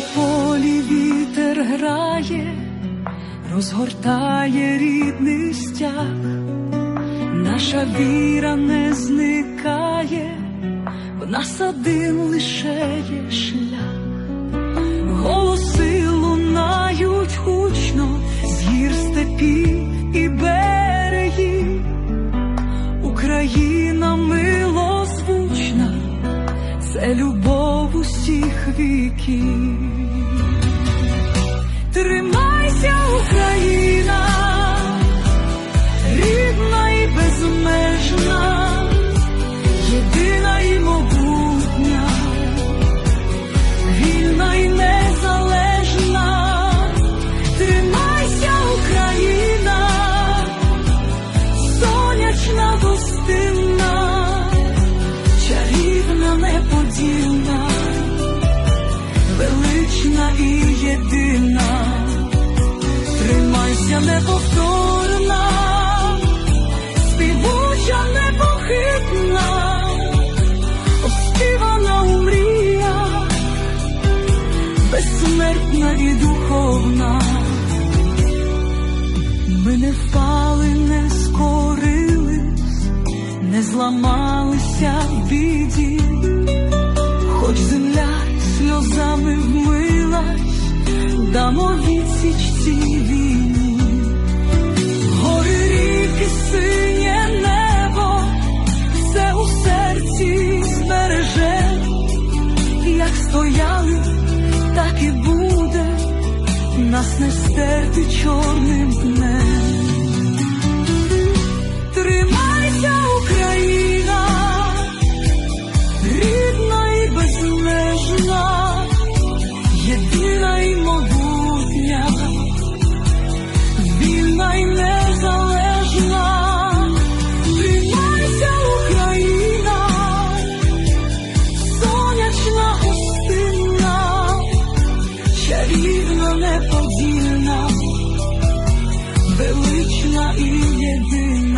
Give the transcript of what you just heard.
у полі вітер грає, розгортає рідний стяг, наша віра не зникає, в нас один лише є шлях. Любов усіх віків. Велична і єдина, тримайся неповторна, співуча непохитна, оспівана у мріях, безсмертна і духовна. Ми не впали, не скорились, не зламалися в біді дамо відсіч цій війні, гори ріки, синє небо, все у серці збереже, як стояли, так і буде, нас не стерти чорним днем. Тримайся, Україна, рідна і безмежна, єдина і вільна й незалежна, тримайся, Україна, сонячна гостинна, чарівна неподільна, велична і єдина.